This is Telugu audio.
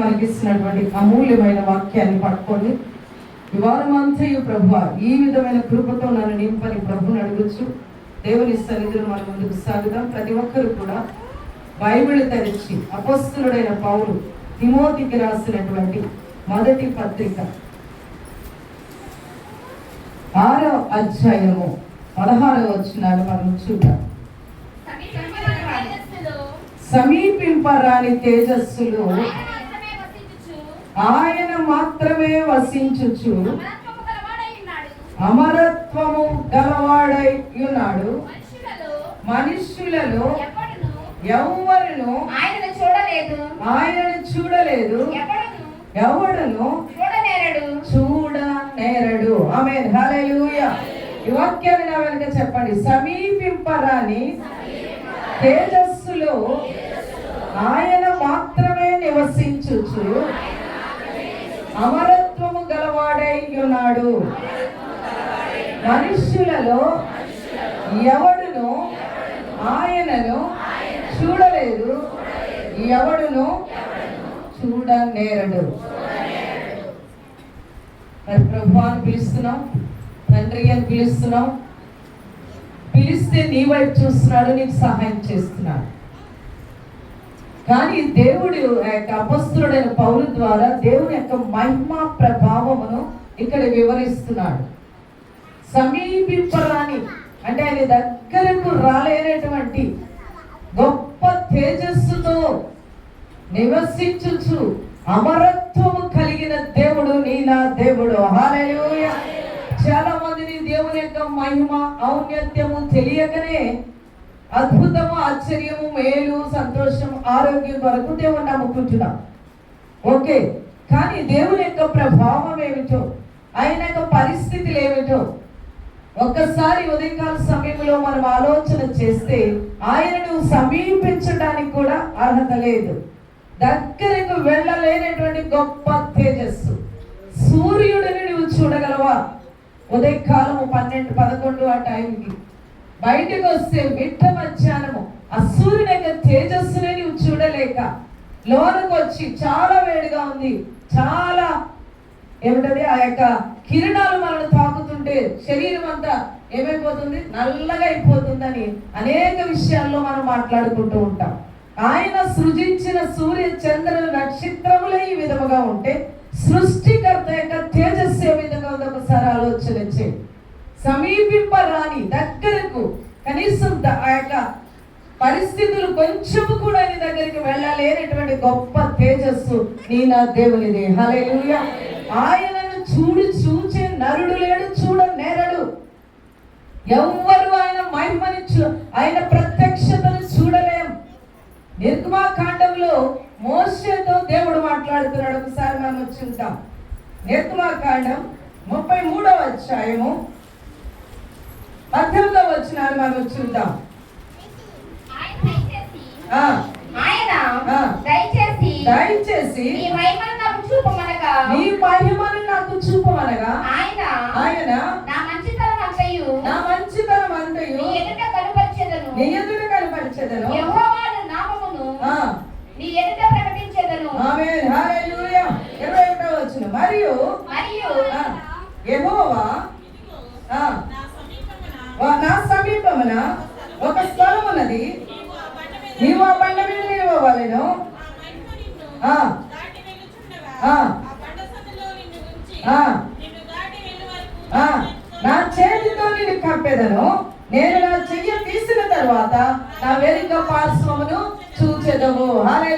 మనకి ఇస్తున్నటువంటి అమూల్యమైన వాక్యాన్ని పట్టుకొని ఈ వారమంతయు ప్రభు ఈ విధమైన కృపతో నన్ను నింపని ప్రభుని అడగచ్చు దేవుని సన్నిధిలో మన ముందుకు సాగుదాం. ప్రతి ఒక్కరు కూడా బైబిల్ తెరిచి అపస్తులుడైన పౌలు తిమోతికి రాసినటువంటి మొదటి పత్రిక. ఆరో అధ్యాయము పదహారవ వచ్చినాలు మనం చూద్దాం. సమీపింపరాని తేజస్సులు ఆయన మాత్రమే వసించుచు. అమరత్వము గలవాడై ఉన్నాడు. మనుష్యులలో ఎవరును ఆయన చూడలేదు. ఆయన చూడలేదు ఎవడను ఎవడును చూడనేరడు. చూడ నేరడు ఆమె హల్లెలూయా. ఈ వాక్యాన్ని నా వెనక చెప్పండి. సమీపింపరాని తేజస్సులో ఆయన మాత్రమే నివసించుచు. అమరత్వము గలవాడై ఉన్నాడు. మనుష్యులలో ఎవడును ఆయనను చూడలేదు. ఎవడును చూడనేరడు. మరి ప్రభు అని పిలుస్తున్నాం తండ్రి అని పిలుస్తున్నాం. పిలిస్తే నీ వైపు చూస్తున్నాడు నీకు సహాయం చేస్తున్నాడు. కానీ దేవుడు యొక్క అపస్తుడైన పౌరు ద్వారా దేవుని యొక్క మహిమ ప్రభావమును ఇక్కడ వివరిస్తున్నాడు. సమీపింపరాని అంటే ఆయన దగ్గరకు రాలేనటువంటి గొప్ప తేజస్సుతో నివసించుచు అమరత్వము కలిగిన దేవుడు నీలా దేవుడు. చాలా మందిని దేవుని యొక్క మహిమ ఔన్నత్యము తెలియకనే అద్భుతము ఆశ్చర్యము మేలు సంతోషం ఆరోగ్యం కొరకు దేవుడు నమ్ముకుంటున్నాం. ఓకే. కానీ దేవుని యొక్క ప్రభావం ఏమిటో ఆయన యొక్క పరిస్థితులు ఏమిటో ఒక్కసారి ఉదయకాల సమయంలో మనం ఆలోచన చేస్తే ఆయనను సమీపించడానికి కూడా అర్హత లేదు. దగ్గరకు వెళ్ళలేనటువంటి గొప్ప తేజస్సు. సూర్యుడిని నువ్వు చూడగలవా? ఉదయకాలము పన్నెండు పదకొండు ఆ టైంకి. బయటకు వస్తే మిట్ట మధ్యాహ్నము. ఆ సూర్యుని యొక్క తేజస్సుని నువ్వు చూడలేక లోనకు వచ్చి చాలా వేడిగా ఉంది. చాలా ఏమిటది? ఆ యొక్క కిరణాలు మనల్ని తాకుతుంటే శరీరం అంతా ఏమైపోతుంది? నల్లగా అయిపోతుందని అనేక విషయాల్లో మనం మాట్లాడుకుంటూ ఉంటాం. ఆయన సృజించిన సూర్య చంద్ర నక్షత్రములే ఈ విధముగా ఉంటే సృష్టికర్త యొక్క తేజస్సు ఏ విధంగా ఉందో ఒకసారి ఆలోచన చేయండి సమీపింపరాని దగ్గరకు కనీసం ఆ యొక్క పరిస్థితులు కొంచెం కూడా నీ దగ్గరికి వెళ్ళలేనటువంటి గొప్ప తేజస్సు నీ నా దేవునిది. హల్లెలూయా. ఆయనను చూడు చూచే నరుడు లేడు చూడ నేరడు. ఎవ్వరు ఆయన మహిమని చూ ఆయన ప్రత్యక్షతను చూడలేం. నిర్గమాకాండంలో మోసతో దేవుడు మాట్లాడుతున్నాడు. ఒకసారి మనం వచ్చి ఉంటాం నిర్గమాకాండం ముప్పై మూడవ అధ్యాయము పద్దెనిమిదవ వచ్చినారు మనం ఆయన దయచేసి. దయచేసి నీ మహిమను నాకు చూపమనగా. నీ మహిమను నాకు చూపమనగా ఆయన ఆయన నా మంచితనం అంతయు నా మంచితనం అంతయు నీ ఎదుట కనుపరిచెదను. నీ ఎదుట కనపరిచెదను. యెహోవాను నామమును నీ ఎదుట ప్రకటించెదను. ఆమేన్. హల్లెలూయా. ఇరవై ఒకటో వచ్చిన మరియు మరియు యెహోవా ఆ, నా సమీపమున వా- నా సమీపమున ఒక స్థలం ఉన్నది నీవు ఆ బండ మీద నీవు ఆ బండ మీద నిలవవలెను ఆ మహిమ నిన్ను ఆ, దాటి వెళ్ళుచుండగా ఆ. ఆ బండ సందులో నిన్ను ఉంచి ఆ. నిన్ను దాటి వెళ్ళు వరకు ఆ, నా చేతితో నేను కప్పెదను నేను నా చెయ్యి తీసిన తర్వాత నా వెనుక పార్శ్వమును హల్లెలూయా.